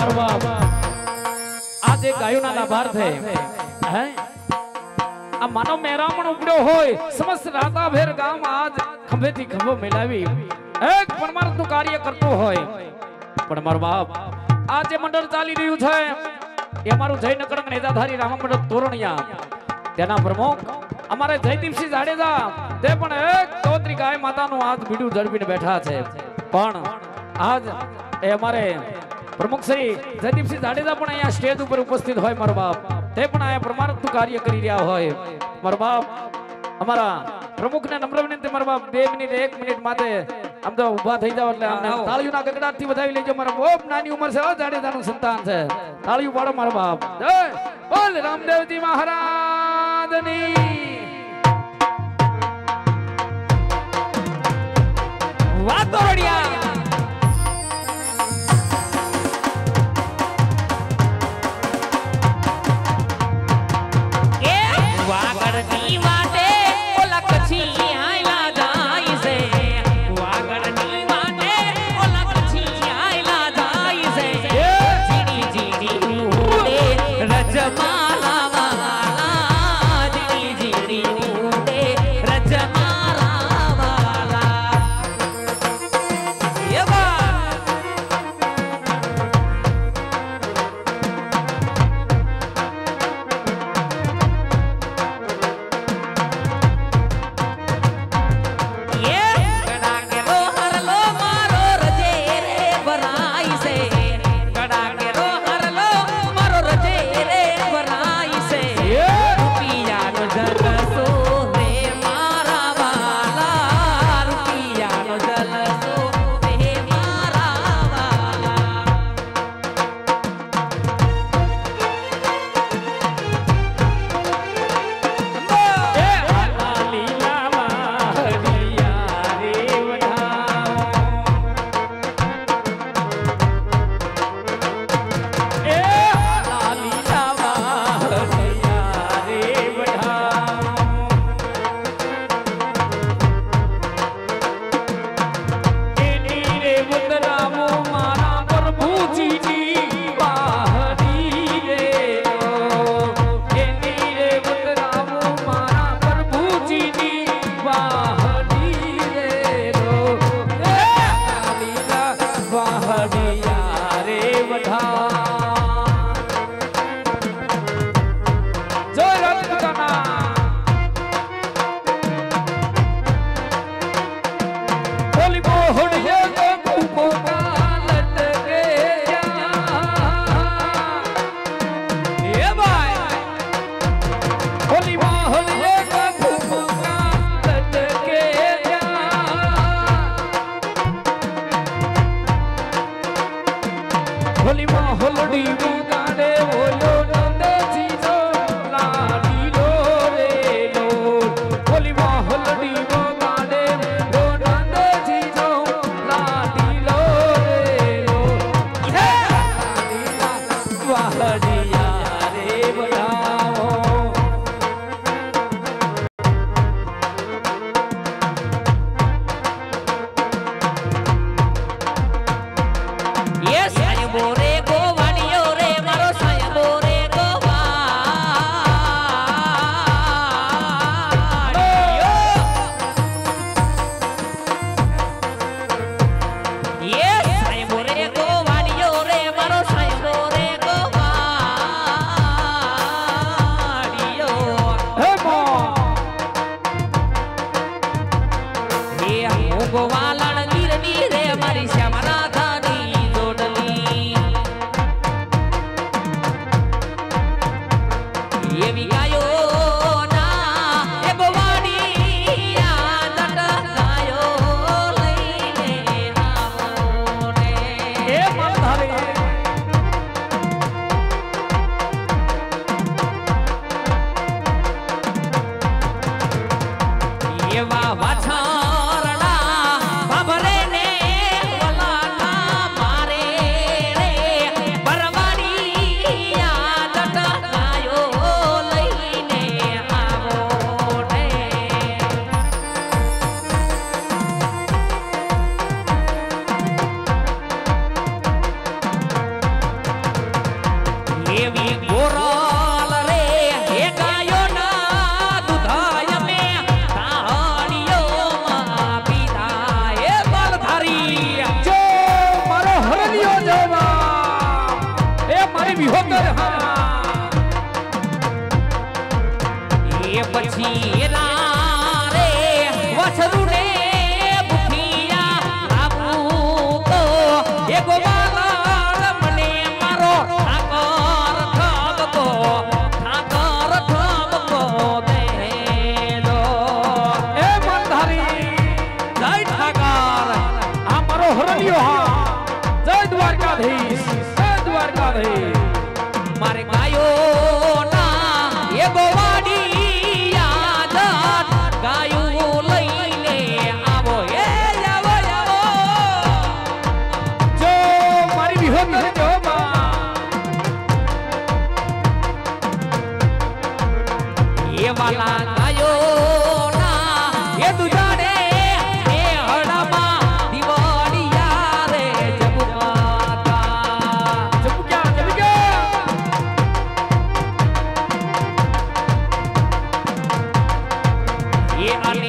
મારો ગાયોના લાભાર્થે હે? આ માનો ઉપડ્યો હોય, સમસ્ત રાતાભેર ગામ આજ ખંભેથી ખંભો મિલાવી એક પરમાર્થનું કાર્ય કરતો હોય. પણ મારો બાપ આ જે મંડળ ચાલી રહ્યું છે. એ અમારું જયનગર નેતાધારી રામ મંડળ તોરણિયા. તેના પ્રમુખ અમારે જયદીપસિંહ જાડેજા. તે પણ એક ચૌધરી ગાય માતાનું આજ બીડું ઝડપીને બેઠા છે. પણ આજ એ અમારે પ્રમુખ શ્રી જયદીપસિંહ જાડેજા પણ અહીંયા સ્ટેજ ઉપર ઉપસ્થિત હોય મારો બાપ. તે પણ અહીંયા પ્રમાણતું કાર્ય કરી રહ્યા હોય. મારો બાપ અમારા પ્રમુખને નમ્ર વિનંતી મારો બાપ બે મિનિટ એક મિનિટ માટે આમ તો ઊભા થઈ જાવ એટલે અમને તાળીઓના ગગડાટથી વધાવી લેજો. મારા બહુ નાની ઉંમર છે. જાડેજાનું સંતાન છે. તાળીઓ પાડો મારો બાપ. જય બોલ રામદેવજી મહારાજની. વાતો રડિયા. vivo. al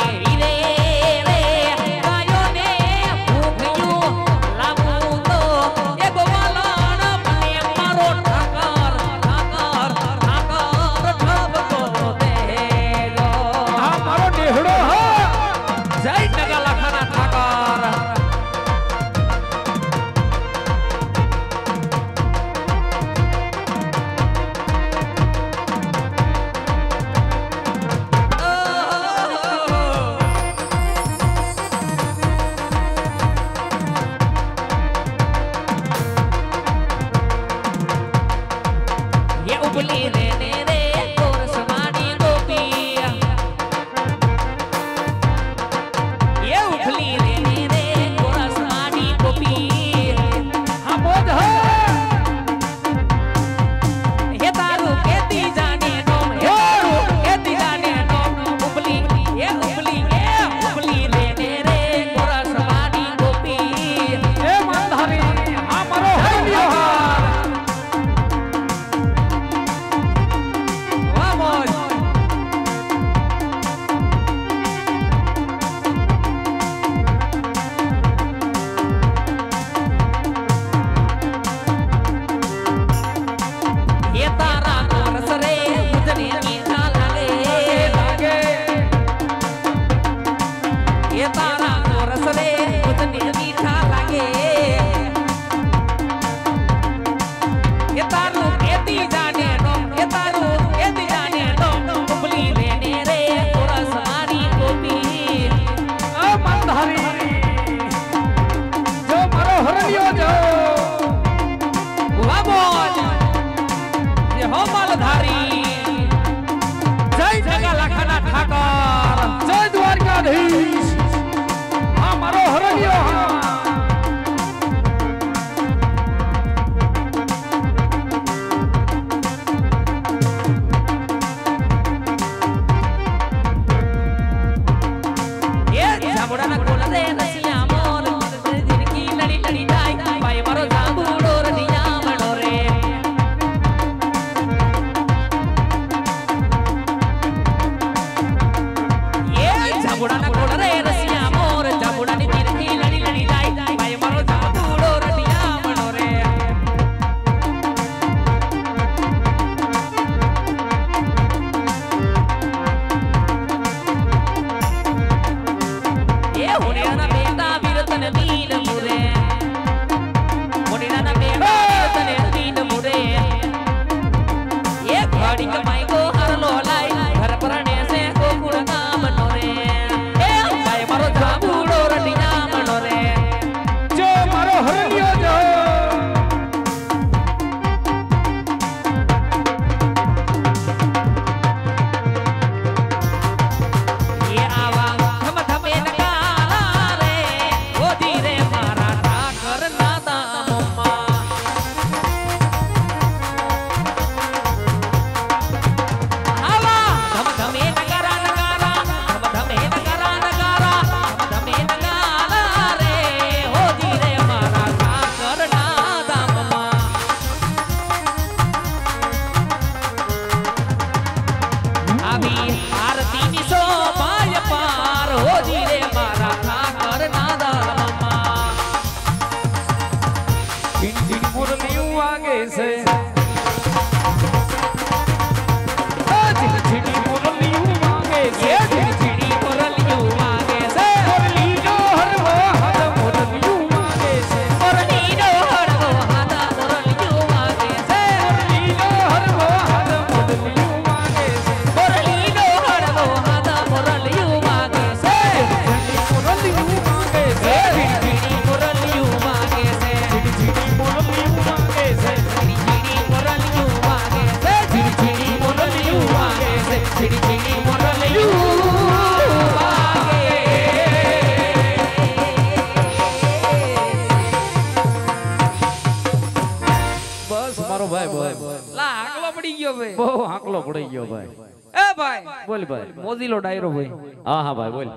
બોલ ભાઈ. મોદીલો ડાયરો ભાઈ. હા હા ભાઈ બોલ.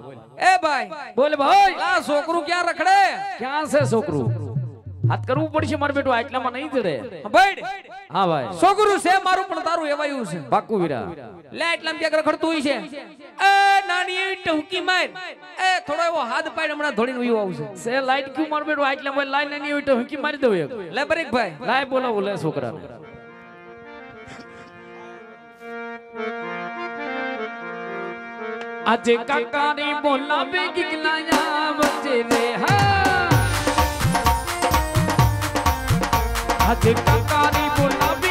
એ ભાઈ બોલ ભાઈ આ છોકરું ક્યાં રખડે? ક્યાં છે છોકરું? હાથ કરવું પડશે મારે બેટું આટલામાં નહીં જડે ભાઈ હા ભાઈ. છોકરું છે મારું પણ તારું એવાયું છે. પાકું વીરા. લે એટલામાં ક્યાંક રખડતું હોય છે. એ નાની એવી ટહુકી માર. એ થોડો એવો હાથ પાડ હમણાં ધોડીને ઉયો આવશે સે લાઈટ ક્યું મારું બેટું? આટલામાં લાઈન નહીં હોય તો હંકી મારી દઉં એક. લે બરેક ભાઈ લાય બોલાવું લે છોકરાને. આજે કાકાની બોલાવે ગીગલાયા વચ્ચે રે હા. આજે કાકાની બોલાવે